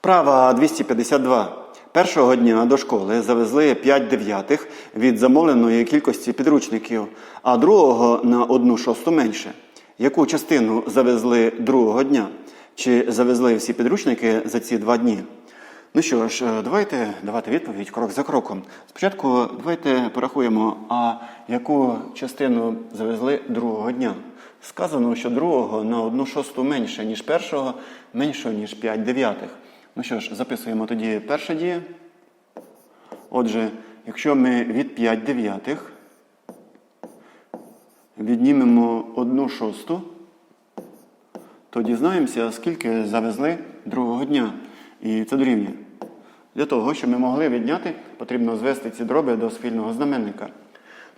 Вправа 252. Першого дня до школи завезли 5 дев'ятих від замовленої кількості підручників, а другого на одну шосту менше. Яку частину завезли другого дня? Чи завезли всі підручники за ці два дні? Ну що ж, е, давайте давати відповідь крок за кроком. Спочатку давайте порахуємо, а яку частину завезли другого дня. Сказано, що другого на одну шосту менше, ніж першого, менше, ніж 5 дев'ятих. Ну що ж, записуємо тоді перша дія. Отже, якщо ми від 5 дев'ятих віднімемо одну шосту, то дізнаємося, скільки завезли другого дня. І це дорівнює. Для того, щоб ми могли відняти, потрібно звести ці дроби до спільного знаменника.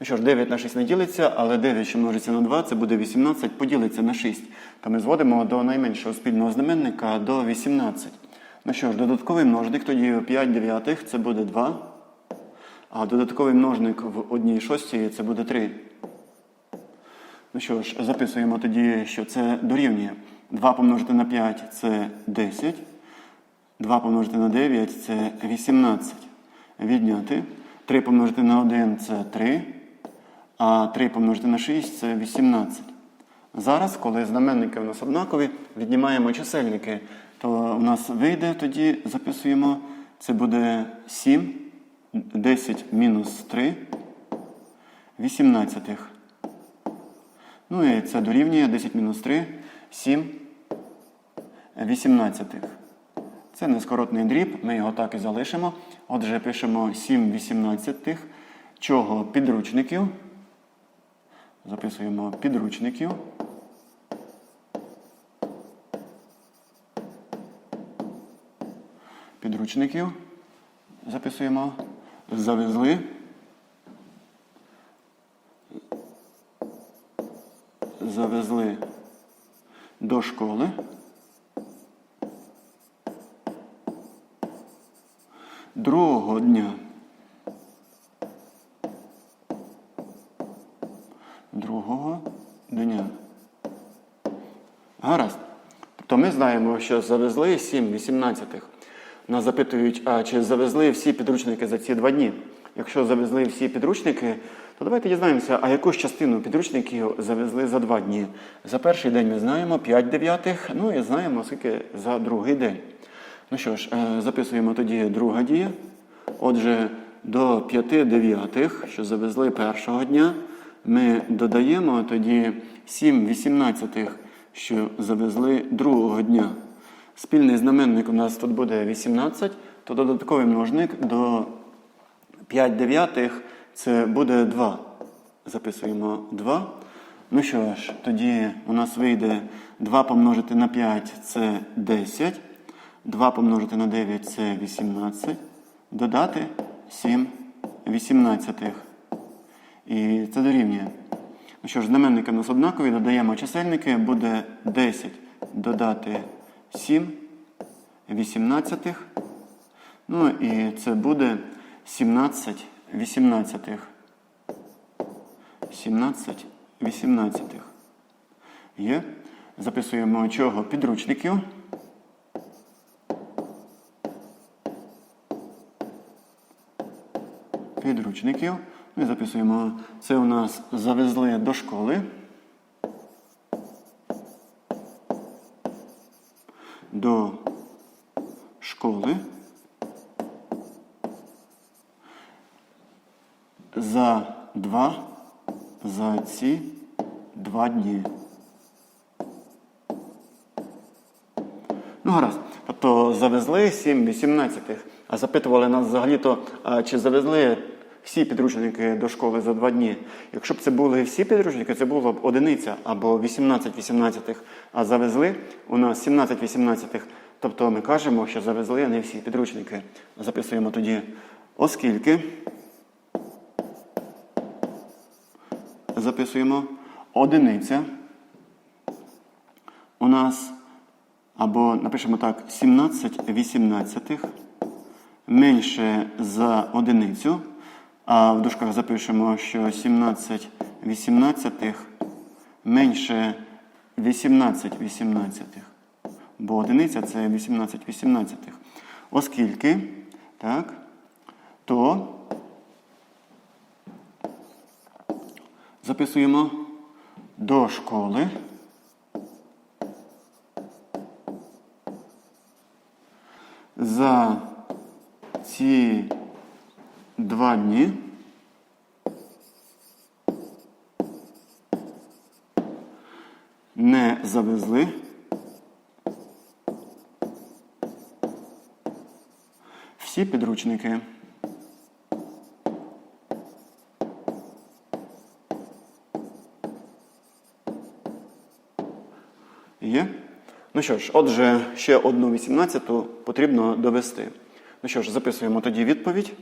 Ну що ж, 9 на 6 не ділиться, але 9, що множиться на 2, це буде 18, поділиться на 6. То ми зводимо до найменшого спільного знаменника до 18. Ну що ж, додатковий множник тоді 5 дев'ятих це буде 2. А додатковий множник в одній шостій це буде 3. Ну що ж, записуємо тоді, що це дорівнює. 2 помножити на 5 це 10. 2 помножити на 9 це 18. Відняти. 3 помножити на 1 це 3. А 3 помножити на 6 це 18. Зараз, коли знаменники у нас однакові, віднімаємо чисельники, то у нас вийде тоді, записуємо, це буде 7, 10 мінус 3, 18. Ну і це дорівнює 10 мінус 3, 7 18. Це нескоротний дріб, ми його так і залишимо. Отже, пишемо 7 18, чого підручників. Записуємо підручників. Підручників. Записуємо. Завезли. Завезли до школи. Другого дня. Другого дня. Гаразд. Тобто ми знаємо, що завезли 7 18. Нас запитують, а чи завезли всі підручники за ці два дні? Якщо завезли всі підручники, то давайте дізнаємося, а яку ж частину підручників завезли за два дні. За перший день ми знаємо 5 дев'ятих, ну і знаємо, скільки за другий день. Ну що ж, е, записуємо тоді друга дія. Отже, до 5 дев'ятих, що завезли першого дня, ми додаємо тоді 7 вісімнадцятих, що завезли другого дня. Спільний знаменник у нас тут буде 18, то додатковий множник до 5 дев'ятих це буде 2. Записуємо 2. Ну що ж, тоді у нас вийде 2 помножити на 5 це 10. 2 помножити на 9 це 18. Додати 7 18. І це дорівнює. Ну що ж, знаменники у нас однакові, додаємо чисельники, буде 10 додати 7 18. Ну і це буде 17 18. 17 18. Є. Записуємо чого підручників. Підручників. Ну і записуємо, це у нас завезли до школи. Школи. За два, за ці два дні. Ну, гаразд. Тобто завезли 7 18, а запитували нас взагалі-то, чи завезли всі підручники до школи за два дні. Якщо б це були всі підручники, це було б одиниця або 18 18, а завезли у нас 17 18. Тобто ми кажемо, що завезли не всі підручники. Записуємо тоді, оскільки записуємо одиниця у нас або напишемо так 17 18 менше за одиницю. А в дужках запишемо, що 17 18 менше 18 18. Бо одиниця це 18 18. Оскільки, так, то записуємо до школи. За ці два дні не завезли всі підручники. Є? Ну що ж, отже, ще одну 18 потрібно довести. Ну що ж, записуємо тоді відповідь.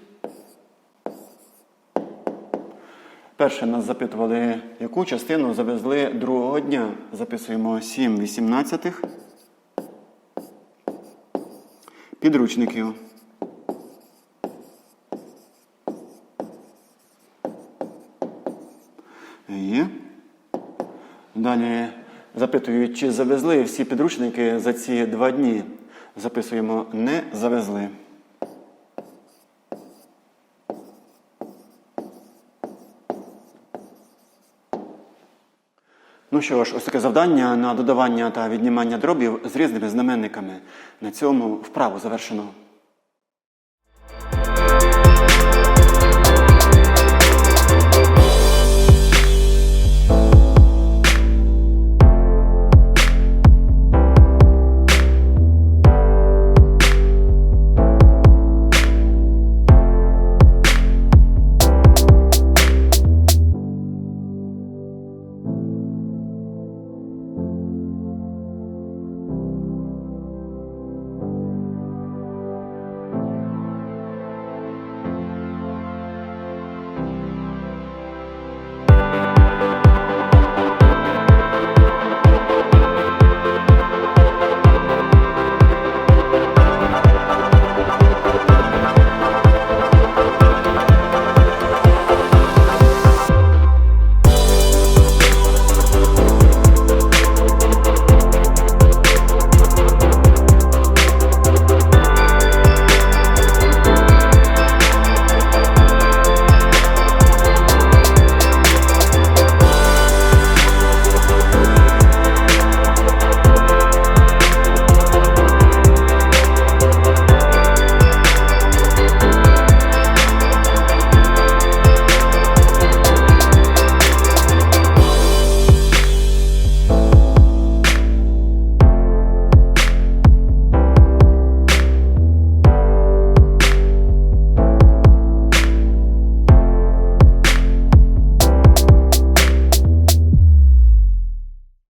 Перше нас запитували, яку частину завезли другого дня. Записуємо 7 вісімнадцятих підручників. Є. Далі запитують, чи завезли всі підручники за ці два дні. Записуємо не завезли. Ну що ж, ось таке завдання на додавання та віднімання дробів з різними знаменниками. На цьому вправу завершено.